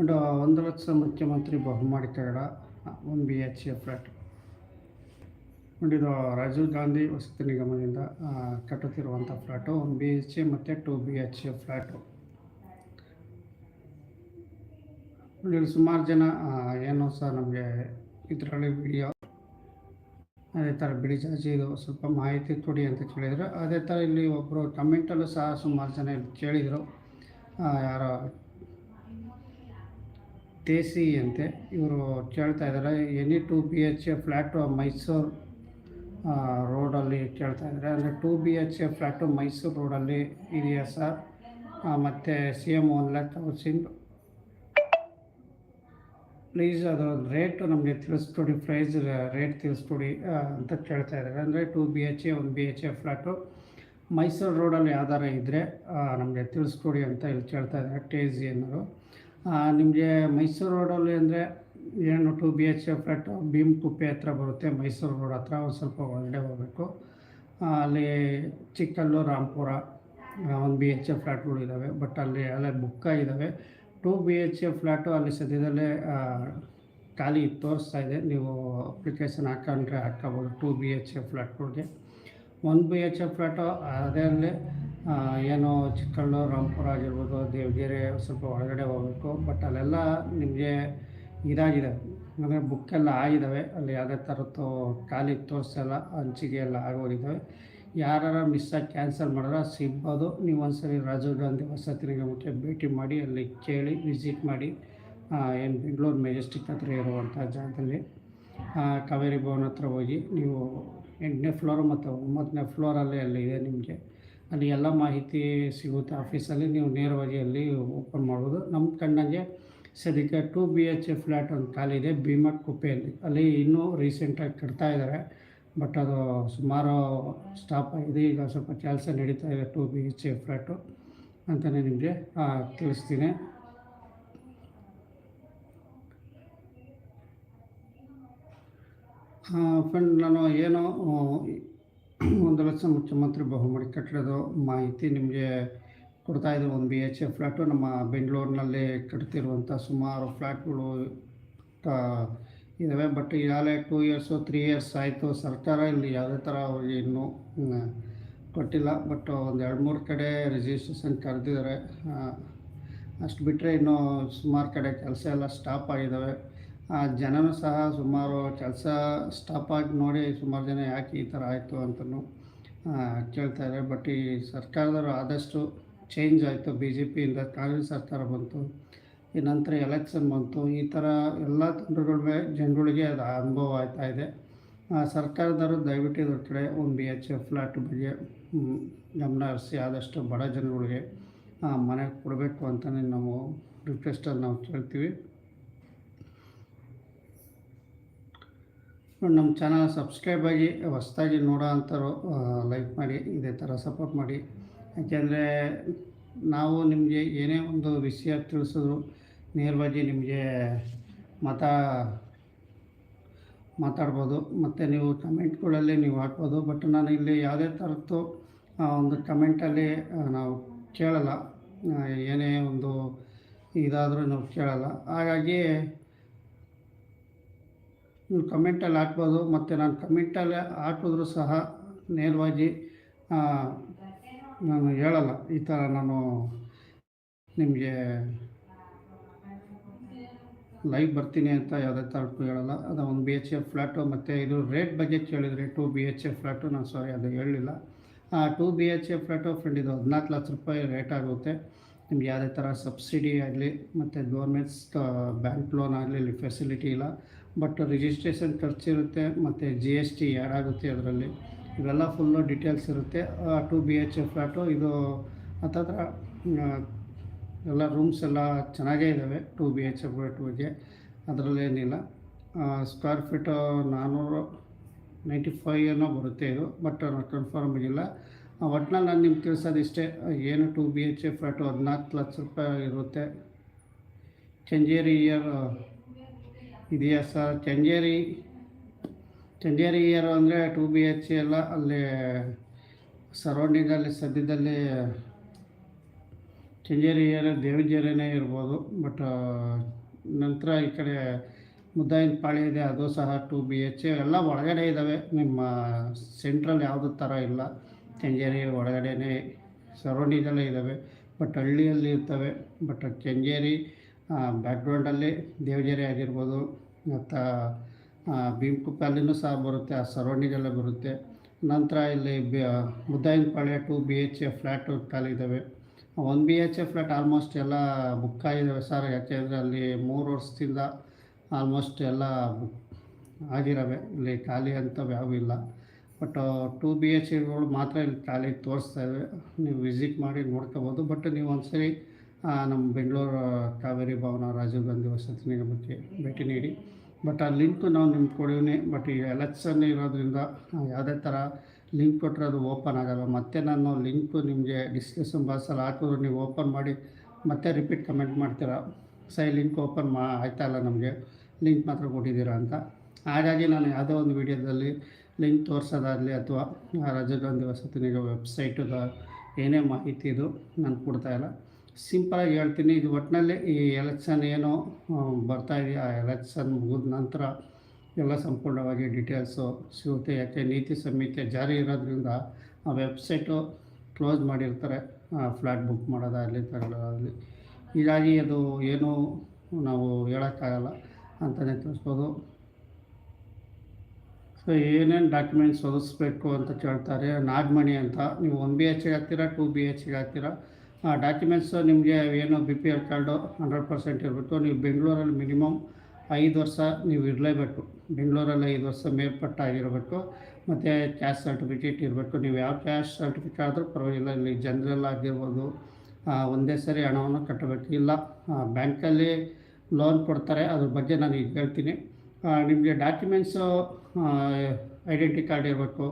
ಒಂದು ಒಂದು ಲಕ್ಷ ಮುಖ್ಯಮಂತ್ರಿ ಬಹುಮಾಡಿ ಕನ್ನಡ ಒಂದು ಬಿ ಎಚ್ ಎ ಫ್ಲ್ಯಾಟ್ ನೋಡಿ ಇದು ರಾಜೀವ್ ಗಾಂಧಿ ವಸತಿ ನಿಗಮದಿಂದ ಕಟ್ಟುತ್ತಿರುವಂಥ ಫ್ಲ್ಯಾಟು ಒಂದು ಬಿ ಎಚ್ ಎ ಮತ್ತು two B H A flat ನೋಡಿ ಇಲ್ಲಿ ಸುಮಾರು ಜನ ಏನು ಸಹ ನಮಗೆ ಇದರಲ್ಲಿ ವಿಡಿಯೋ ಅದೇ ಥರ ಬಿಳಿ ಜಾಜಿ ಇದು ಸ್ವಲ್ಪ ಮಾಹಿತಿ ಕೊಡಿ ಅಂತ ಕೇಳಿದರು. ಅದೇ ಥರ ಇಲ್ಲಿ ಒಬ್ಬರು ಕಮೆಂಟಲ್ಲೂ ಸಹ ಸುಮಾರು ಜನ ಕೇಳಿದರು. ಆ, ಯಾರೋ ದೇಸಿ ಅಂತೆ. ಇವರು ಕೇಳ್ತಾ ಇದ್ದಾರೆ. Any two B H A flat Mysuru ರೋಡಲ್ಲಿ ಕೇಳ್ತಾ ಇದ್ದಾರೆ. ಅಂದರೆ two B H A flat Mysuru ರೋಡಲ್ಲಿ ಇದೆಯಾ ಸರ್? ಮತ್ತು C M one lakh housing please ಅದು ರೇಟು ನಮಗೆ ತಿಳಿಸ್ಕೊಡಿ, ಪ್ರೈಸ್ ರೇಟ್ ತಿಳಿಸ್ಕೊಡಿ ಅಂತ ಕೇಳ್ತಾ ಇದ್ದಾರೆ. ಅಂದರೆ ಟು ಬಿ ಎಚ್ ಎ ಒಂದು B H A flat Mysuru ರೋಡಲ್ಲಿ ಯಾವ್ದಾರ ಇದ್ದರೆ ನಮಗೆ ತಿಳಿಸ್ಕೊಡಿ ಅಂತ ಇಲ್ಲಿ ಕೇಳ್ತಾ ಇದ್ದಾರೆ. ಟೇಜಿ ಜಿ ಅನ್ನೋರು ನಿಮಗೆ ಮೈಸೂರು ರೋಡಲ್ಲಿ ಅಂದರೆ ಏನು two B H A flat Bhim Kuppe ಹತ್ರ ಬರುತ್ತೆ, ಮೈಸೂರು ರೋಡ್ ಹತ್ರ ಒಂದು ಸ್ವಲ್ಪ ಒಳಗಡೆ ಹೋಗಬೇಕು. ಅಲ್ಲಿ ಚಿಕ್ಕಲ್ಲೂ ರಾಮ್ಪುರ ಒಂದು ಬಿ ಎಚ್ ಎ ಫ್ಲ್ಯಾಟ್ಗಳು ಇದ್ದಾವೆ ಬಟ್ ಅಲ್ಲಿ ಅಲ್ಲೇ ಬುಕ್ಕ ಇದ್ದಾವೆ two B H A flat ಅಲ್ಲಿ ಸದ್ಯದಲ್ಲೇ ಖಾಲಿ ತೋರಿಸ್ತಾ ಇದೆ. ನೀವು ಅಪ್ಲಿಕೇಶನ್ ಹಾಕೊಂಡ್ರೆ ಹಾಕ್ಕೊಬೋದು two B H A ಫ್ಲ್ಯಾಟ್ಗಳಿಗೆ one B H A flat ಅದರಲ್ಲಿ ಏನು ಚಿಕ್ಕಳ್ಳು ರಾಮ್ಪುರ ಆಗಿರ್ಬೋದು, ದೇವಗೆರೆ ಸ್ವಲ್ಪ ಒಳಗಡೆ ಹೋಗಬೇಕು. ಬಟ್ ಅಲ್ಲೆಲ್ಲ ನಿಮಗೆ ಇದಾಗಿದೆ. ಅಂದರೆ ಬುಕ್ಕೆಲ್ಲ ಆಗಿದ್ದಾವೆ ಅಲ್ಲಿ ಯಾವುದೇ ಥರದ್ದು ಖಾಲಿ ತೋರಿಸಲ್ಲ ಹಂಚಿಗೆ ಎಲ್ಲ ಆಗೋಗಿದ್ದಾವೆ ಯಾರು ಮಿಸ್ ಆಗಿ ಕ್ಯಾನ್ಸಲ್ ಮಾಡಿದ್ರೆ ಸಿಗ್ಬೋದು. ನೀವು ಒಂದ್ಸರಿ ರಾಜೀವ್ ಗಾಂಧಿ ವಸತಿ ನಿಗಮಕ್ಕೆ ಭೇಟಿ ಮಾಡಿ, ಅಲ್ಲಿ ಕೇಳಿ ವಿಸಿಟ್ ಮಾಡಿ ಏನು ಬೆಂಗಳೂರು ಮೆಜೆಸ್ಟಿಕ್ ಹತ್ರ ಇರುವಂಥ ಜಾಗದಲ್ಲಿ ಕಾವೇರಿ ಭವನ್ ಹತ್ರ ಹೋಗಿ ನೀವು ಎಂಟನೇ ಫ್ಲೋರು ಮತ್ತು ಒಂಬತ್ತನೇ ಫ್ಲೋರಲ್ಲೇ ಅಲ್ಲಿ ಇದೆ ನಿಮಗೆ. ಅಲ್ಲಿ ಎಲ್ಲ ಮಾಹಿತಿ ಸಿಗುತ್ತೆ. ಆಫೀಸಲ್ಲಿ ನೀವು ನೇರವಾಗಿ ಅಲ್ಲಿ ಓಪನ್ ಮಾಡ್ಬೋದು. ನಮ್ಮ ಕಣ್ಣಂಗೆ ಸದ್ಯಕ್ಕೆ two B H A flat ಒಂದು ಖಾಲಿ ಇದೆ ಭೀಮಟ್ ಕುಪ್ಪೆಯಲ್ಲಿ ಅಲ್ಲಿ ಇನ್ನೂ ರೀಸೆಂಟಾಗಿ ಕಟ್ತಾ ಇದ್ದಾರೆ. ಬಟ್ ಅದು ಸುಮಾರು ಸ್ಟಾಪ್ ಆಗಿದೆ. ಈಗ ಸ್ವಲ್ಪ ಕೆಲಸ ನಡೀತಾ ಇದೆ two B H A flat ಅಂತಲೇ ನಿಮಗೆ ತಿಳಿಸ್ತೀನಿ. ಫ್ರೆಂಡ್ ನಾನು ಏನೋ ಒಂದು ಲಕ್ಷ ಮುಖ್ಯಮಂತ್ರಿ ಬಹುಮಡಿ ಕಟ್ಟಡದ ಮಾಹಿತಿ ನಿಮಗೆ ಕೊಡ್ತಾ ಇದ್ದೀವಿ ಒಂದು ಬಿ ಎಚ್ ಎ ಫ್ಲ್ಯಾಟು ನಮ್ಮ ಬೆಂಗಳೂರಿನಲ್ಲಿ ಕಟ್ತಿರುವಂಥ ಸುಮಾರು ಫ್ಲ್ಯಾಟ್ಗಳು ಇದ್ದಾವೆ ಬಟ್ ಈಗಾಗಲೇ ಟೂ ಇಯರ್ಸು ತ್ರೀ ಇಯರ್ಸ್ ಆಯಿತು. ಸರ್ಕಾರ ಇಲ್ಲಿ ಯಾವುದೇ ಥರ ಅವ್ರಿಗೆ ಇನ್ನೂ ಕೊಟ್ಟಿಲ್ಲ. ಬಟ್ ಒಂದು ಎರಡು ಮೂರು ಕಡೆ ರಿಜಿಸ್ಟ್ರೇಷನ್ ಕರೆದಿದ್ದಾರೆ ಅಷ್ಟು ಬಿಟ್ಟರೆ ಇನ್ನೂ ಸುಮಾರು ಕಡೆ ಕೆಲಸ ಎಲ್ಲ ಸ್ಟಾಪ್ ಆಗಿದ್ದಾವೆ ಜನನೂ ಸಹ ಸುಮಾರು ಕೆಲಸ ಸ್ಟಾಪ್ ಆಗಿ ನೋಡಿ ಸುಮಾರು ಜನ ಯಾಕೆ ಈ ಥರ ಆಯಿತು ಅಂತಲೂ ಕೇಳ್ತಾರೆ ಬಟ್ ಈ ಸರ್ಕಾರದವರು ಆದಷ್ಟು ಚೇಂಜ್ ಆಯಿತು. ಬಿ ಜೆ ಪಿಯಿಂದ ಕಾಂಗ್ರೆಸ್ ಸರ್ಕಾರ ಬಂತು ಈ ನಂತರ ಎಲೆಕ್ಷನ್ ಬಂತು. ಈ ಥರ ಎಲ್ಲ ತೊಂದರೆಗಳ ಜನಗಳಿಗೆ ಅದು ಅನುಭವ ಆಗ್ತಾ ಇದೆ. ಆ, ಸರ್ಕಾರದವರು ದಯವಿಟ್ಟು ಇದ್ರ ಕಡೆ ಒಂದು ಬಿ ಎಚ್ ಎಫ್ ಫ್ಲ್ಯಾಟ್ ಬಗ್ಗೆ ಗಮನ ಹರಿಸಿ. ಆದಷ್ಟು ಬಡ ಜನಗಳಿಗೆ ಆ, ಮನೆ ಕೊಡಬೇಕು ಅಂತಲೇ ನಾವು ರಿಕ್ವೆಸ್ಟಲ್ಲಿ ನಾವು ಕೇಳ್ತೀವಿ. ನಮ್ಮ ಚಾನಲ್ ಸಬ್ಸ್ಕ್ರೈಬ್ ಆಗಿ ಹೊಸ್ದಾಗಿ ನೋಡೋ ಅಂಥವ್ರು ಲೈಕ್ ಮಾಡಿ, ಇದೇ ಥರ ಸಪೋರ್ಟ್ ಮಾಡಿ. ಯಾಕೆಂದರೆ ನಾವು ನಿಮಗೆ ಏನೇ ಒಂದು ವಿಷಯ ತಿಳಿಸಿದ್ರು ನೇರವಾಗಿ ನಿಮಗೆ ಮತ, ಮಾತಾಡ್ಬೋದು. ಮತ್ತು ನೀವು ಕಮೆಂಟ್ಗಳಲ್ಲಿ ನೀವು ಹಾಕ್ಬೋದು. ಬಟ್ ನಾನು ಇಲ್ಲಿ ಯಾವುದೇ ಥರದ್ದು ಒಂದು ಕಮೆಂಟಲ್ಲಿ ನಾವು ಕೇಳಲ್ಲ. ಏನೇ ಒಂದು ಇದಾದರೂ ನಾವು ಕೇಳಲ್ಲ. ಹಾಗಾಗಿ ನೀವು ಕಮೆಂಟಲ್ಲಿ ಹಾಕ್ಬೋದು. ಮತ್ತು ನಾನು ಕಮೆಂಟಲ್ಲಿ ಹಾಕಿದ್ರು ಸಹ ನೇರವಾಗಿ ನಾನು ಹೇಳಲ್ಲ. ಈ ಥರ ನಾನು ನಿಮಗೆ ಲೈವ್ ಬರ್ತೀನಿ ಅಂತ ಯಾವುದೇ ಥರಕ್ಕೂ ಹೇಳಲ್ಲ. ಅದು ಒಂದು ಬಿ ಎಚ್ ಎಫ್ ಫ್ಲ್ಯಾಟು ಮತ್ತು ಇದು ರೇಟ್ ಬಗ್ಗೆ ಕೇಳಿದರೆ two B H F flat ನಾನು ಸಾರಿ ಅದು ಹೇಳಲಿಲ್ಲ. Two B H F flat friend ಇದು ಹದಿನಾಲ್ಕು ಲಕ್ಷ ರೂಪಾಯಿ ರೇಟ್ ಆಗುತ್ತೆ. ನಿಮ್ಗೆ ಯಾವುದೇ ಥರ ಸಬ್ಸಿಡಿ ಆಗಲಿ, ಮತ್ತು ಗೌರ್ಮೆಂಟ್ಸ್ ಬ್ಯಾಂಕ್ ಲೋನ್ ಆಗಲಿ ಫೆಸಿಲಿಟಿ ಇಲ್ಲ. ಬಟ್ ರಿಜಿಸ್ಟ್ರೇಷನ್ ಖರ್ಚಿರುತ್ತೆ ಮತ್ತು ಜಿ ಎಸ್ ಟಿ ಯಾರಾಗುತ್ತೆ ಅದರಲ್ಲಿ? ಇವೆಲ್ಲ ಫುಲ್ಲು ಡೀಟೇಲ್ಸ್ ಇರುತ್ತೆ. Two B H A flat ಇದು ಹತ್ತತ್ರ ಎಲ್ಲ ರೂಮ್ಸ್ ಎಲ್ಲ ಚೆನ್ನಾಗೇ ಇದ್ದಾವೆ ಟು ಬಿ ಎಚ್ ಎಫ್ ಬಗ್ಗೆ ಅದರಲ್ಲೇನಿಲ್ಲ ಸ್ಕ್ವೇರ್ ಫೀಟು ನಾನ್ನೂರು ನೈಂಟಿ ಫೈವ್ ಏನೋ ಬರುತ್ತೆ ಇದು ಬಟ್ ಕನ್ಫರ್ಮ್ ಆಗಿಲ್ಲ ಒಟ್ನಲ್ಲಿ ನಾನು ನಿಮ್ಗೆ ತಿಳಿಸೋದು ಇಷ್ಟೇ, ಏನು two B H A flat ಹದಿನಾಲ್ಕು ಲಕ್ಷ ರೂಪಾಯಿ ಇರುತ್ತೆ. ಕೆಂಜೇರಿ ಇಯರ್ ಇದೆಯಾ ಸರ್? ಚಂಜೇರಿ ಚಂಜೇರಿ ಏರು ಅಂದರೆ ಟು ಬಿ ಎಚ್ ಎಲ್ಲ ಅಲ್ಲಿ ಸರೌಂಡಿಂಗಲ್ಲಿ ಸದ್ಯದಲ್ಲಿ ಚಂಜೇರಿ ಏರಿಯಾ ದೇವಜೇರಿನೇ ಇರ್ಬೋದು. ಬಟ್ ನಂತರ ಈ ಕಡೆ ಮುದ್ದಾಯಿನ ಪಾಳಿ ಇದೆ, ಅದು ಸಹ ಟು ಬಿ ಎಚ್ ಎಲ್ಲ ಒಳಗಡೆ ಇದ್ದಾವೆ ನಿಮ್ಮ ಸೆಂಟ್ರಲ್ ಯಾವುದೇ ಥರ ಇಲ್ಲ. ಚಂಜೇರಿ ಒಳಗಡೆನೇ ಸರೌಂಡಿಂಗಲ್ಲೇ ಇದ್ದಾವೆ ಬಟ್ ಹಳ್ಳಿಯಲ್ಲಿ ಇರ್ತವೆ. ಬಟ್ ಕೆಂಗೇರಿ ಬ್ಯಾಕ್ಗ್ರೌಂಡಲ್ಲಿ ದೇವಜೇರಿ ಆಗಿರ್ಬೋದು, ಮತ್ತು ಭೀಮಕುಪ್ಪಲ್ಲಿನೂ ಸಹ ಬರುತ್ತೆ, ಆ ಸರೌಂಡಿಂಗೆಲ್ಲ ಬರುತ್ತೆ. ನಂತರ ಇಲ್ಲಿ B Muddayina Palya two B H A flat ಖಾಲಿದ್ದಾವೆ one B H A flat almost ಎಲ್ಲ ಬುಕ್ ಆಗಿದ್ದಾವೆ ಸರ್ ಯಾಕೆಂದರೆ ಅಲ್ಲಿ ಮೂರು ವರ್ಷದಿಂದ ಆಲ್ಮೋಸ್ಟ್ ಎಲ್ಲ ಬುಕ್ ಆಗಿದ್ದಾವೆ ಇಲ್ಲಿ ಖಾಲಿ ಅಂಥವು ಯಾವೂ ಇಲ್ಲ. ಬಟ್ ಟು ಬಿ ಎಚ್ ಎಗಳು ಮಾತ್ರ ಇಲ್ಲಿ ಖಾಲಿ ತೋರಿಸ್ತಾ ಇದ್ದಾವೆ ನೀವು ವಿಸಿಟ್ ಮಾಡಿ ನೋಡ್ಕೋಬೋದು. ಬಟ್ ನೀವು ಒಂದ್ಸರಿ ನಮ್ಮ ಬೆಂಗಳೂರು ಕಾವೇರಿ ಭವನ ರಾಜೀವ್ ಗಾಂಧಿ ವಸತಿ ನಿಗಮಕ್ಕೆ ಭೇಟಿ ನೀಡಿ. ಬಟ್ ಆ ಲಿಂಕು ನಾವು ನಿಮ್ಗೆ ಕೊಡೀವಿ ಬಟ್ ಈ ಎಲೆಕ್ಷನ್ ಇರೋದ್ರಿಂದ ಯಾವುದೇ ಥರ ಲಿಂಕ್ ಕೊಟ್ಟರೆ ಅದು ಓಪನ್ ಆಗಲ್ಲ. ಮತ್ತೆ ನಾನು ಲಿಂಕು ನಿಮಗೆ ಡಿಸ್ಕ್ರಿಪ್ಷನ್ ಬಾಕ್ಸಲ್ಲಿ ಹಾಕಿದ್ರು, ನೀವು ಓಪನ್ ಮಾಡಿ ಮತ್ತೆ ರಿಪೀಟ್ ಕಮೆಂಟ್ ಮಾಡ್ತೀರಾ? ಸೈ, ಲಿಂಕ್ ಓಪನ್ ಮಾ, ಆಯ್ತಾ ನಮಗೆ? ಲಿಂಕ್ ಮಾತ್ರ ಕೊಟ್ಟಿದ್ದೀರಾ ಅಂತ. ಹಾಗಾಗಿ ನಾನು ಯಾವುದೋ ಒಂದು ವಿಡಿಯೋದಲ್ಲಿ ಲಿಂಕ್ ತೋರಿಸೋದಾಗಲಿ ಅಥವಾ ರಾಜೀವ್ ಗಾಂಧಿ ವಸತಿ ನಿಗಮ ವೆಬ್ಸೈಟದ ಏನೇ ಮಾಹಿತಿ ಇದು, ನಾನು ಕೊಡ್ತಾ ಇಲ್ಲ. ಸಿಂಪಲಾಗಿ ಹೇಳ್ತೀನಿ ಇದು ಒಟ್ಟಿನಲ್ಲಿ ಈ ಎಲೆಕ್ಷನ್ ಏನು ಆ, ಬರ್ತಾ ಇದೆಯಾ ಆ ಎಲೆಕ್ಷನ್ ಮುಗಿದ ನಂತರ ಎಲ್ಲ ಸಂಪೂರ್ಣವಾಗಿ ಡೀಟೇಲ್ಸು ಸಿಗುತ್ತೆ. ಯಾಕೆ ನೀತಿ ಸಂಹಿತೆ ಜಾರಿ ಇರೋದ್ರಿಂದ ಆ ವೆಬ್ಸೈಟು ಕ್ಲೋಸ್ ಮಾಡಿರ್ತಾರೆ ಫ್ಲ್ಯಾಟ್ ಬುಕ್ ಮಾಡೋದಾಗಲಿ ತಗೊಳ್ಳೋದಾಗಲಿ. ಹೀಗಾಗಿ ಅದು ಏನೂ ನಾವು ಹೇಳೋಕ್ಕಾಗಲ್ಲ ಅಂತಲೇ ತಿಳಿಸ್ಬೋದು. ಸೊ ಏನೇನು ಡಾಕ್ಯುಮೆಂಟ್ಸ್ ಒದಗಿಸ್ಬೇಕು ಅಂತ ಕೇಳ್ತಾರೆ ನಾಗಮಣಿ ಅಂತ. ನೀವು ಒನ್ ಬಿ ಎಚ್ಗೆ ಹಾಕ್ತೀರಾ ಟು ಬಿ ಎಚ್ಗೆ ಹಾಕ್ತೀರಾ? ಆ ಡಾಕ್ಯುಮೆಂಟ್ಸ್ ನಿಮಗೆ ಏನು B P L card hundred percent ಇರಬೇಕು. ನೀವು ಬೆಂಗಳೂರಲ್ಲಿ ಮಿನಿಮಮ್ ಐದು ವರ್ಷ ನೀವು ಇರಲೇಬೇಕು. ಬೆಂಗಳೂರಲ್ಲಿ ಐದು ವರ್ಷ ಮೇಲ್ಪಟ್ಟಾಗಿರಬೇಕು. ಮತ್ತು ಕ್ಯಾಶ್ ಸರ್ಟಿಫಿಕೇಟ್ ಇರಬೇಕು. ನೀವು ಯಾವ ಕ್ಯಾಶ್ ಸರ್ಟಿಫಿಕೇಟ್ ಆದರೂ ಪರವಾಗಿಲ್ಲ, ಇಲ್ಲಿ ಜನರಲ್ ಆಗಿರ್ಬೋದು. ಒಂದೇ ಸರಿ ಹಣವನ್ನು ಕಟ್ಟಬೇಕು. ಇಲ್ಲ ಬ್ಯಾಂಕಲ್ಲಿ ಲೋನ್ ಕೊಡ್ತಾರೆ. ಅದ್ರ ಬಗ್ಗೆ ನಾನು ಈಗ ಹೇಳ್ತೀನಿ. ನಿಮಗೆ ಡಾಕ್ಯುಮೆಂಟ್ಸು ಐಡೆಂಟಿ ಕಾರ್ಡ್ ಇರಬೇಕು,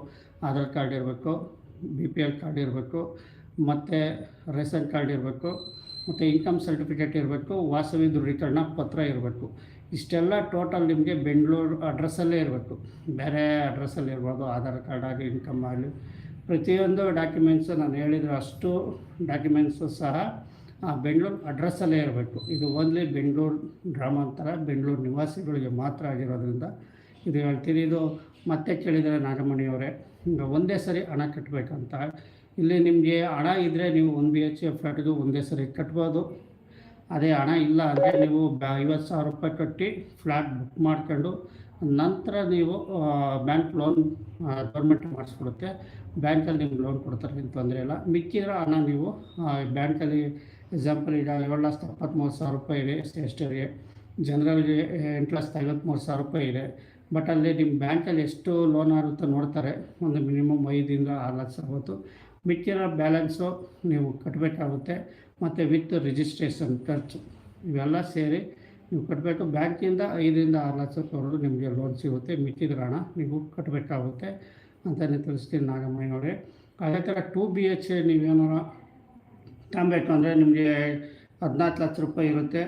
ಆಧಾರ್ ಕಾರ್ಡ್ ಇರಬೇಕು ಬಿ ಪಿ ಎಲ್ ಕಾರ್ಡ್ ಇರಬೇಕು. ಮತ್ತು ರೇಷನ್ ಕಾರ್ಡ್ ಇರಬೇಕು, ಮತ್ತು ಇನ್ಕಮ್ ಸರ್ಟಿಫಿಕೇಟ್ ಇರಬೇಕು, ವಾಸವಿ ದೃಢೀಕರಣ ಪತ್ರ ಇರಬೇಕು. ಇಷ್ಟೆಲ್ಲ ಟೋಟಲ್ ನಿಮಗೆ ಬೆಂಗಳೂರು ಅಡ್ರೆಸ್ಸಲ್ಲೇ ಇರಬೇಕು. ಬೇರೆ ಅಡ್ರೆಸ್ಸಲ್ಲಿ ಇರ್ಬೋದು, ಆಧಾರ್ ಕಾರ್ಡ್ ಆಗಲಿ ಇನ್ಕಮ್ ಆಗಲಿ, ಪ್ರತಿಯೊಂದು ಡಾಕ್ಯುಮೆಂಟ್ಸು ನಾನು ಹೇಳಿದ್ರು ಅಷ್ಟು ಡಾಕ್ಯುಮೆಂಟ್ಸು ಸಹ, ಆ ಬೆಂಗಳೂರು ಅಡ್ರೆಸ್ಸಲ್ಲೇ ಇರಬೇಕು. ಇದು ಓನ್ಲಿ ಬೆಂಗಳೂರು ಗ್ರಾಮಾಂತರ, ಬೆಂಗಳೂರು ನಿವಾಸಿಗಳಿಗೆ ಮಾತ್ರ ಆಗಿರೋದ್ರಿಂದ ಇದು ಹೇಳ್ತೀನಿ. ಇದು ಮತ್ತೆ ಕೇಳಿದರೆ ನಾಗಮಣಿಯವರೇ ಒಂದೇ ಸರಿ ಹಣ ಕಟ್ಟಬೇಕಂತ ಇಲ್ಲಿ ನಿಮಗೆ ಹಣ ಇದ್ದರೆ ನೀವು ಒಂದು ಬಿ ಎಚ್ ಎ ಫ್ಲ್ಯಾಟ್ಗೆ ಒಂದೇ ಸರಿ ಕಟ್ಬೋದು. ಅದೇ ಹಣ ಇಲ್ಲ ಅಂದರೆ ನೀವು ಐವತ್ತು ಸಾವಿರ ರೂಪಾಯಿ ಕಟ್ಟಿ ಫ್ಲ್ಯಾಟ್ ಬುಕ್ ಮಾಡ್ಕೊಂಡು, ನಂತರ ನೀವು ಬ್ಯಾಂಕ್ ಲೋನ್ ಗೌರ್ಮೆಂಟ್ ಮಾಡಿಸ್ಕೊಡುತ್ತೆ. ಬ್ಯಾಂಕಲ್ಲಿ ನಿಮ್ಗೆ ಲೋನ್ ಕೊಡ್ತಾರೆ, ಏನು ತೊಂದರೆ ಇಲ್ಲ. ಮಿಕ್ಕಿರೋ ಹಣ ನೀವು ಬ್ಯಾಂಕಲ್ಲಿ ಎಕ್ಸಾಂಪಲ್ ಈಗ ಏಳು ಲಕ್ಷದ ಎಪ್ಪತ್ತ್ಮೂರು ಸಾವಿರ ರೂಪಾಯಿ ಇದೆ, ಎಸ್ ಟಿ ಎಸ್ ಟಿಗೆ ಜನರಲ್ಗೆ ಎಂಟು ಲಕ್ಷದ ಐವತ್ತ್ಮೂರು ಸಾವಿರ ರೂಪಾಯಿ ಇದೆ. ಬಟ್ ಅಲ್ಲಿ ನಿಮ್ಮ ಬ್ಯಾಂಕಲ್ಲಿ ಎಷ್ಟು ಲೋನ್ ಆಗುತ್ತೆ ನೋಡ್ತಾರೆ. ಒಂದು ಮಿನಿಮಮ್ ಐದರಿಂದ ಆರು ಲಕ್ಷ ಆಗುತ್ತೆ. ಮಿಕ್ಕಿರೋ ಬ್ಯಾಲೆನ್ಸು ನೀವು ಕಟ್ಟಬೇಕಾಗುತ್ತೆ ಮತ್ತು ವಿತ್ ರಿಜಿಸ್ಟ್ರೇಷನ್ ಖರ್ಚು, ಇವೆಲ್ಲ ಸೇರಿ ನೀವು ಕಟ್ಟಬೇಕು ಬ್ಯಾಂಕಿಂದ ಐದರಿಂದ ಆರು ಲಕ್ಷದವರೆಗೂ ನಿಮಗೆ ಲೋನ್ ಸಿಗುತ್ತೆ. ಮಿಕ್ಕಿದ್ರ ಹಣ ನೀವು ಕಟ್ಟಬೇಕಾಗುತ್ತೆ ಅಂತಲೇ ತಿಳಿಸ್ತೀನಿ ನಾಗಮ್ಮನವರೇ ಅದೇ ಥರ ಟು ಬಿ ಎಚ್ ನೀವೇನಾರ ತಗೊಬೇಕು ಅಂದರೆ ನಿಮಗೆ ಹದಿನಾಲ್ಕು ಲಕ್ಷ ರೂಪಾಯಿ ಇರುತ್ತೆ.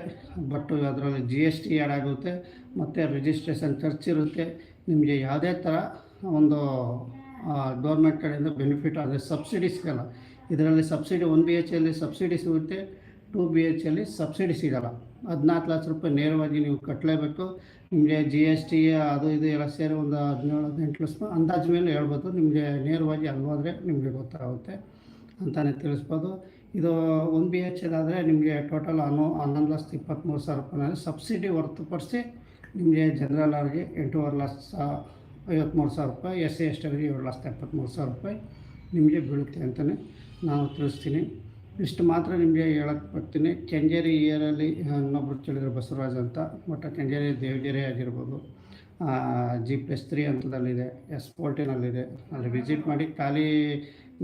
ಬಟ್ ಅದರಲ್ಲಿ ಜಿ ಎಸ್ ಟಿ ಆ್ಯಡ್ ಆಗುತ್ತೆ. ಮತ್ತು ರಿಜಿಸ್ಟ್ರೇಷನ್ ಖರ್ಚಿರುತ್ತೆ ನಿಮಗೆ ಯಾವುದೇ ಥರ ಒಂದು ಗೌರ್ಮೆಂಟ್ ಕಡೆಯಿಂದ ಬೆನಿಫಿಟ್ ಆದರೆ ಸಬ್ಸಿಡಿ ಸಿಗಲ್ಲ. ಇದರಲ್ಲಿ ಸಬ್ಸಿಡಿ ಒನ್ ಬಿ ಎಚ್ ಎಲ್ಲಿ ಸಬ್ಸಿಡಿ ಸಿಗುತ್ತೆ ಟೂ ಬಿ ಎಚ್ ಎಲ್ಲಿ ಸಬ್ಸಿಡಿ ಸಿಗಲ್ಲ. ಹದಿನಾಲ್ಕು ಲಕ್ಷ ರೂಪಾಯಿ ನೇರವಾಗಿ ನೀವು ಕಟ್ಟಲೇಬೇಕು ನಿಮಗೆ ಜಿ ಎಸ್ ಟಿ ಅದು ಇದು ಎಲ್ಲ ಸೇರಿ ಒಂದು ಹದಿನೇಳು, ಹದಿನೆಂಟು ಲಕ್ಷ ಅಂದಾಜು ಮೇಲೆ ಹೇಳ್ಬೋದು. ನಿಮಗೆ ನೇರವಾಗಿ ಅಲ್ಲಿ ಹೋದರೆ ನಿಮಗೆ ಗೊತ್ತಾಗುತ್ತೆ ಅಂತಲೇ ತಿಳಿಸ್ಬೋದು. ಇದು ಒನ್ ಬಿ ಎಚ್ ಆದರೆ ನಿಮಗೆ ಟೋಟಲ್ ಹನ್ನೊ, ಹನ್ನೊಂದು ಲಕ್ಷದ ಇಪ್ಪತ್ತ್ಮೂರು ಸಾವಿರ ರೂಪಾಯಿ ಸಬ್ಸಿಡಿ ಹೊರತುಪಡಿಸಿ ನಿಮಗೆ ಜನರಲ್ ಆಗಿ ಎಂಟೂವರೆ ಲಕ್ಷ ಐವತ್ತ್ಮೂರು ಸಾವಿರ ರೂಪಾಯಿ ಎಸ್ ಸಿ ಎಸ್ ಟಿಗೆ ಏಳು ಲಕ್ಷದ ಎಪ್ಪತ್ತ್ಮೂರು ಸಾವಿರ ರೂಪಾಯಿ ನಿಮಗೆ ಬೀಳುತ್ತೆ ಅಂತಲೇ ನಾನು ತಿಳಿಸ್ತೀನಿ. ಇಷ್ಟು ಮಾತ್ರ ನಿಮಗೆ ಹೇಳಕ್ಕೆ ಬರ್ತೀನಿ. ಕೆಂಜೇರಿ ಇಯರಲ್ಲಿ ಇನ್ನೊಬ್ರು ಕೇಳಿದ್ರು ಬಸವರಾಜ್ ಅಂತ. ಬಟ್ ಕೆಂಜೇರಿ ದೇವಗೆರೆ ಆಗಿರ್ಬೋದು. ಜಿ ಪ್ಲಸ್ ತ್ರೀ ಅಂತದಲ್ಲಿದೆ ಎಸ್ ಫೋರ್ಟೀನಲ್ಲಿದೆ ಅಲ್ಲಿ ವಿಸಿಟ್ ಮಾಡಿ ಖಾಲಿ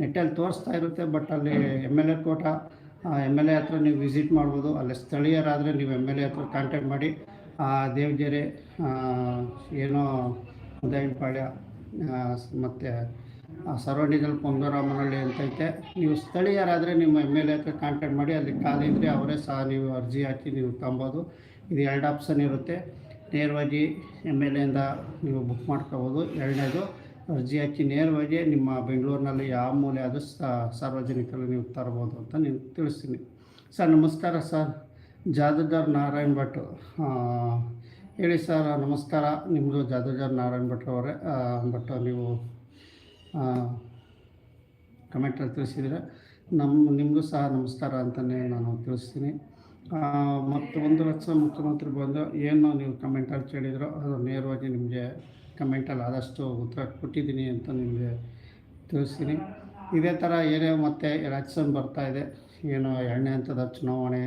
ನೆಟ್ಟಲ್ಲಿ ತೋರಿಸ್ತಾ ಇರುತ್ತೆ ಬಟ್ ಅಲ್ಲಿ M L A quota M L A ಹತ್ರ ನೀವು ವಿಸಿಟ್ ಮಾಡ್ಬೋದು. ಅಲ್ಲಿ ಸ್ಥಳೀಯರಾದರೆ ನೀವು ಎಂ ಎಲ್ ಎ ಹತ್ರ ಕಾಂಟ್ಯಾಕ್ಟ್ ಮಾಡಿ ದೇವಗೆರೆ ಏನೋ ಉದಯನಪಾಳ್ಯ ಮತ್ತು ಸರೌಂಡಿಂಗಲ್ಲಿ ಪೊಂಗರಾಮನಹಳ್ಳಿ ಅಂತ ಐತೆ. ನೀವು ಸ್ಥಳೀಯರಾದರೆ ನಿಮ್ಮ ಎಂ ಎಲ್ ಎ ಹತ್ರ ಕಾಂಟ್ಯಾಕ್ಟ್ ಮಾಡಿ, ಅಲ್ಲಿ ಖಾಲಿದ್ರೆ ಅವರೇ ಸಹ ನೀವು ಅರ್ಜಿ ಹಾಕಿ ನೀವು ತೊಗೊಬೋದು. ಇದು ಎರಡು ಆಪ್ಷನ್ ಇರುತ್ತೆ. ನೇರವಾಗಿ ಎಂ ಎಲ್ ಎಯಿಂದ ನೀವು ಬುಕ್ ಮಾಡ್ಕೋಬೋದು. ಎರಡನೇದು, ಅರ್ಜಿ ಹಾಕಿ ನೇರವಾಗಿ ನಿಮ್ಮ ಬೆಂಗಳೂರಿನಲ್ಲಿ ಯಾವ ಮೂಲೆ ಆದರೂ ಸಾರ್ವಜನಿಕರಲ್ಲಿ ನೀವು ತರ್ಬೋದು ಅಂತ ನೀವು ತಿಳಿಸ್ತೀನಿ. ಸರ್, ನಮಸ್ಕಾರ ಸರ್. ಜಾದೂದಾರ್ ನಾರಾಯಣ್ ಭಟ್ ಹೇಳಿ ಸರ್, ನಮಸ್ಕಾರ. ನಿಮ್ಮದು ಜಾದೂದಾರ್ ನಾರಾಯಣ್ ಭಟ್ ಅವರೇ ಬಟ್ ನೀವು ಕಮೆಂಟಲ್ಲಿ ತಿಳಿಸಿದರೆ ನಮ್ಮ ನಿಮಗೂ ಸಹ ನಮಸ್ಕಾರ ಅಂತಲೇ ನಾನು ತಿಳಿಸ್ತೀನಿ. ಮತ್ತು ಒಂದು ಲಕ್ಷ ಮುಖ್ಯಮಂತ್ರಿ ಬಂದು ಏನು ನೀವು ಕಮೆಂಟಲ್ಲಿ ಕೇಳಿದ್ರೋ ಅದು ನೇರವಾಗಿ ನಿಮಗೆ ಕಮೆಂಟಲ್ಲಿ ಆದಷ್ಟು ಉತ್ತರ ಕೊಟ್ಟಿದ್ದೀನಿ ಅಂತ ನಿಮಗೆ ತಿಳಿಸ್ತೀನಿ. ಇದೇ ಥರ ಏನೇ ಮತ್ತೆ ಎಲೆಕ್ಷನ್ ಇದೆ, ಏನು ಎರಡನೇ ಹಂತದ ಚುನಾವಣೆ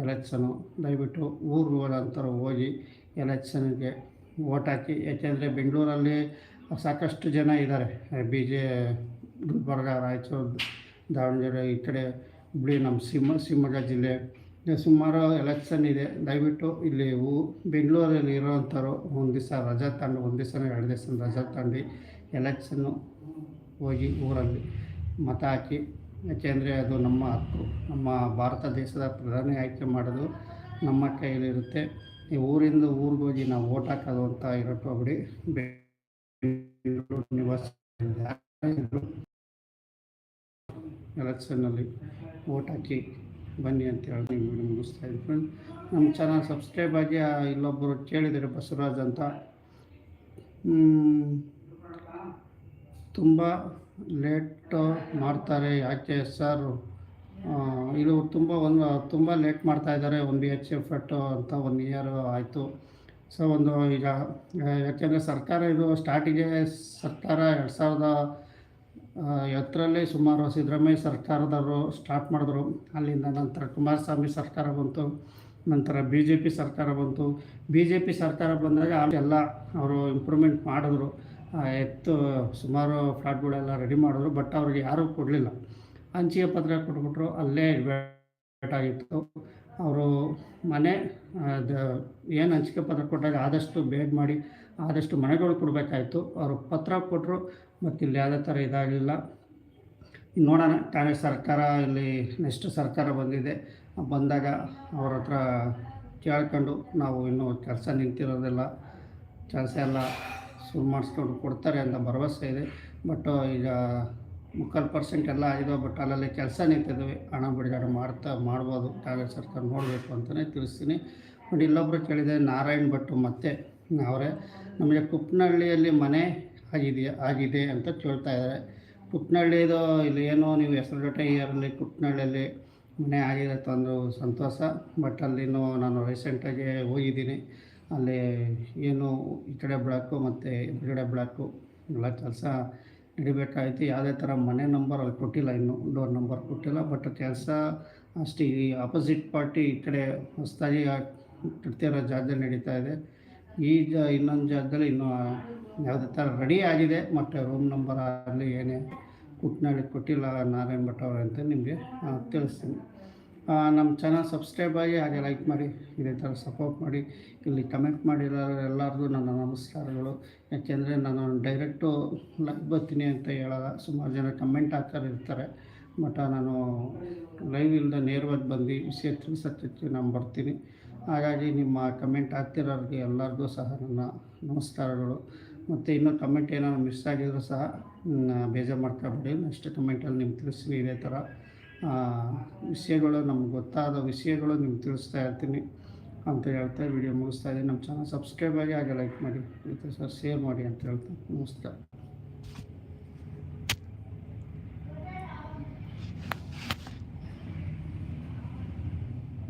ಎಲೆಕ್ಷನು, ದಯವಿಟ್ಟು ಊರುಗಳಂತರ ಹೋಗಿ ಎಲೆಕ್ಷನ್ಗೆ ಓಟ್ ಹಾಕಿ. ಯಾಕೆಂದರೆ ಬೆಂಗಳೂರಲ್ಲಿ ಸಾಕಷ್ಟು ಜನ ಇದ್ದಾರೆ. ಬಿ ಜೆ ಗುಲ್ಬರ್ಗ, ರಾಯಚೂರು, ದಾವಣಗೆರೆ, ಈ ಕಡೆ ಹುಬ್ಳಿ, ನಮ್ಮ ಸಿಂಹ ಶಿವಮೊಗ್ಗ ಜಿಲ್ಲೆ. ಸುಮಾರು ಎಲೆಕ್ಷನ್ ಇದೆ. ದಯವಿಟ್ಟು ಇಲ್ಲಿ ಊ, ಬೆಂಗಳೂರಲ್ಲಿ ಇರೋವಂಥವ್ರು ಒಂದು ದಿವಸ ರಜಾ ತಗೊಂಡು, ಒಂದು ದಿವಸ ಎರಡು ದಿವಸ ರಜಾ ತಗೊಂಡು ಎಲೆಕ್ಷನ್ನು ಹೋಗಿ ಊರಲ್ಲಿ ಮತ ಹಾಕಿ ಯಾಕೆಂದರೆ ಅದು ನಮ್ಮ ಹಕ್ಕು. ನಮ್ಮ ಭಾರತ ದೇಶದ ಪ್ರಧಾನಿ ಆಯ್ಕೆ ಮಾಡೋದು ನಮ್ಮ ಕೈಯಲ್ಲಿರುತ್ತೆ. ಈ ಊರಿಂದ ಊರಿಗೆ ಹೋಗಿ ನಾವು ಓಟ್ ಹಾಕೋದು ಅಂತ ಹೋಗ್ಬಿಡಿ. ಬೆಂಗಳೂರು ನಿವಾಸ ಎಲೆಕ್ಷನ್ನಲ್ಲಿ ಓಟ್ ಹಾಕಿ ಬನ್ನಿ ಅಂತ ಹೇಳಿ ವಿಡಿಯೋ ಮುಗಿಸ್ತಾ ಇದ್ದೀನಿ ಫ್ರೆಂಡ್ ನಮ್ಮ ಚಾನಲ್ ಸಬ್ಸ್ಕ್ರೈಬ್ ಆಗಿ ಇಲ್ಲೊಬ್ಬರು ಕೇಳಿದರೆ ಬಸವರಾಜ್ ಅಂತ. ತುಂಬ ಲೇಟು ಮಾಡ್ತಾರೆ ಯಾಕೆ ಸರ್? ಇದು ತುಂಬ ಒಂದು, ತುಂಬ ಲೇಟ್ ಮಾಡ್ತಾ ಇದ್ದಾರೆ. ಒಂದು ಬಿ ಎಚ್ ಎಫ್ ಎಟ್ಟು ಅಂತ ಒನ್ ಇಯರ್ ಆಯಿತು. ಸೊ ಒಂದು ಈಗ ಯಾಕೆಂದರೆ ಸರ್ಕಾರ ಇದು ಸ್ಟಾರ್ಟಿಗೆ ಸರ್ಕಾರ ಎರಡು ಸಾವಿರದ ಎತ್ತರಲ್ಲಿ ಸುಮಾರು ಸಿದ್ದರಾಮಯ್ಯ ಸರ್ಕಾರದವರು ಸ್ಟಾರ್ಟ್ ಮಾಡಿದ್ರು. ಅಲ್ಲಿಂದ ನಂತರ ಕುಮಾರಸ್ವಾಮಿ ಸರ್ಕಾರ ಬಂತು, ನಂತರ ಬಿ ಜೆ ಪಿ ಸರ್ಕಾರ ಬಂತು. ಬಿ ಜೆ ಪಿ ಸರ್ಕಾರ ಬಂದಾಗ ಎಲ್ಲ ಅವರು ಇಂಪ್ರೂವ್ಮೆಂಟ್ ಮಾಡಿದ್ರು. ಎತ್ತು ಸುಮಾರು ಫ್ಲಾಟ್ಗಳೆಲ್ಲ ರೆಡಿ ಮಾಡಿದ್ರು ಬಟ್ ಅವ್ರಿಗೆ ಯಾರೂ ಕೊಡಲಿಲ್ಲ. ಹಂಚಿಗೆ ಪತ್ರ ಕೊಟ್ಬಿಟ್ರು, ಅಲ್ಲೇ ಇಡಬೇಕಾಗಿತ್ತು ಅವರು ಮನೆ ಏನು ಹಂಚಿಕೆ ಪತ್ರ ಕೊಟ್ಟಾಗ ಆದಷ್ಟು ಬೇಗ ಮಾಡಿ, ಆದಷ್ಟು ಮನೆಗಳು ಕೊಡಬೇಕಾಯ್ತು. ಅವರು ಪತ್ರ ಕೊಟ್ಟರು ಮತ್ತು ಇಲ್ಲಿ ಯಾವುದೇ ಥರ ಇದಾಗಲಿಲ್ಲ. ನೋಡೋಣ ಕಾಂಗ್ರೆಸ್ ಸರ್ಕಾರ, ಇಲ್ಲಿ ನೆಕ್ಸ್ಟ್ ಸರ್ಕಾರ ಬಂದಿದೆ. ಬಂದಾಗ ಅವ್ರ ಹತ್ರ ಕೇಳ್ಕೊಂಡು, ನಾವು ಇನ್ನೂ ಕೆಲಸ ನಿಂತಿರೋದಿಲ್ಲ, ಕೆಲಸ ಎಲ್ಲ ಶುರು ಮಾಡಿಸ್ಕೊಂಡು ಕೊಡ್ತಾರೆ ಅಂತ ಭರವಸೆ ಇದೆ. ಬಟ್, ಈಗ ಮುಕ್ಕಾಲು ಪರ್ಸೆಂಟ್ ಎಲ್ಲ ಆಗಿದೆ, ಬಟ್ ಅಲ್ಲಲ್ಲಿ ಕೆಲಸ ನಿಂತಿದ್ದಾವೆ ಹಣ ಬಿಡುಗಡೆ ಮಾಡ್ತಾ, ಮಾಡ್ಬೋದು. ಕಾಂಗ್ರೆಸ್ ಸರ್ಕಾರ ನೋಡಬೇಕು ಅಂತಲೇ ತಿಳಿಸ್ತೀನಿ. ಬಟ್ ಇಲ್ಲೊಬ್ಬರು ಕೇಳಿದೆ ನಾರಾಯಣ್ ಭಟ್ ಮತ್ತೆ ಅವರೇ. ನಮಗೆ ಕುಪ್ಪನಹಳ್ಳಿಯಲ್ಲಿ ಮನೆ ಆಗಿದೆಯಾ ಆಗಿದೆ ಅಂತ ಕೇಳ್ತಾ ಇದ್ದಾರೆ. ಕುಪ್ಪನಹಳ್ಳಿದು ಇಲ್ಲಿ ಏನೋ ನೀವು ಹೆಸರುಘಟ್ಟ ಇಯರಲ್ಲಿ ಕುಪ್ಪನಹಳ್ಳಿಯಲ್ಲಿ ಮನೆ ಆಗಿದೆ ಅಂದರು ಸಂತೋಷ. ಬಟ್ ಅಲ್ಲಿನೂ ನಾನು ರೀಸೆಂಟಾಗಿ ಹೋಗಿದ್ದೀನಿ. ಅಲ್ಲಿ ಏನು ಈ ಕಡೆ ಬ್ಲಾಕು ಮತ್ತು ಎದುರುಗಡೆ ಬ್ಲಾಕು ಎಲ್ಲ ಕೆಲಸ ನಡಿಬೇಕಾಯಿತು. ಯಾವುದೇ ಥರ ಮನೆ ನಂಬರ್ ಅಲ್ಲಿ ಕೊಟ್ಟಿಲ್ಲ, ಇನ್ನು ಡೋರ್ ನಂಬರ್ ಕೊಟ್ಟಿಲ್ಲ ಬಟ್ ಕೆಲಸ ಅಷ್ಟು. ಈ ಆಪೋಸಿಟ್ ಪಾರ್ಟಿ ಈ ಕಡೆ ಹೊಸದಾಗಿ ಕಟ್ತಿರೋ ಜಾಗದಲ್ಲಿ ನಡೀತಾ ಇದೆ. ಈ ಜ, ಇನ್ನೊಂದು ಜಾಗದಲ್ಲಿ ಇನ್ನೂ ಯಾವುದೇ ಥರ ರೆಡಿ ಆಗಿದೆ ಮತ್ತು ರೂಮ್ ನಂಬರ್ ಆಗಲಿ ಏನೇ ಕುಟ್ನಳ್ಳಿ ಕೊಟ್ಟಿಲ್ಲ ನಾರಾಯಣ ಭಟ್ ಅವರು ಅಂತ ನಿಮಗೆ ತಿಳಿಸ್ತೀನಿ. ನಮ್ಮ ಚಾನಲ್ ಸಬ್ಸ್ಕ್ರೈಬ್ ಆಗಿ ಹಾಗೆ ಲೈಕ್ ಮಾಡಿ, ಇದೇ ಥರ ಸಪೋರ್ಟ್ ಮಾಡಿ, ಇಲ್ಲಿ ಕಮೆಂಟ್ ಮಾಡಿರೋ ಎಲ್ಲರಿಗೂ ನನ್ನ ನಮಸ್ಕಾರಗಳು. ಯಾಕೆಂದರೆ ನಾನು ಡೈರೆಕ್ಟು ಲೈವ್ ಬರ್ತೀನಿ ಅಂತ ಹೇಳಲ್ಲ, ಸುಮಾರು ಜನ ಕಮೆಂಟ್ ಹಾಕ್ತಾರೆ ಇರ್ತಾರೆ. ಬಟ್ ನಾನು ಲೈವ್ ಇಲ್ಲದ ನೇರವಾಗಿ ಬಂದು ವಿಷಯ ತಿಳಿಸೋಕ್ಕೆ ನಾನು ಬರ್ತೀನಿ. ಹಾಗಾಗಿ ನಿಮ್ಮ ಕಮೆಂಟ್ ಹಾಕ್ತಿರೋರಿಗೆ ಎಲ್ಲರಿಗೂ ಸಹ ನನ್ನ ನಮಸ್ಕಾರಗಳು. ಮತ್ತು ಇನ್ನೂ ಕಮೆಂಟ್ ಏನಾದ್ರು ಮಿಸ್ ಆಗಿದ್ರು ಸಹ ಬೇಜಾರು ಮಾಡ್ಕೊಬೇಡಿ. ನೆಕ್ಸ್ಟ್ ಕಮೆಂಟಲ್ಲಿ ನಿಮ್ಗೆ ತಿಳಿಸ್ತೀನಿ ಇದೇ ಥರ ವಿಷಯಗಳು, ನಮ್ಗೆ ಗೊತ್ತಾದ ವಿಷಯಗಳು ನಿಮ್ಗೆ ತಿಳಿಸ್ತಾ ಇರ್ತೀನಿ ಅಂತ ಹೇಳ್ತಾ ವಿಡಿಯೋ ಮುಗಿಸ್ತಾ ಇದ್ದೀನಿ. ನಮ್ಮ ಚಾನಲ್ ಸಬ್ಸ್ಕ್ರೈಬ್ ಆಗಿ ಹಾಗೆ ಲೈಕ್ ಮಾಡಿ ಸರ್ ಶೇರ್ ಮಾಡಿ ಅಂತ ಹೇಳ್ತಾ ನಮಸ್ಕಾರ.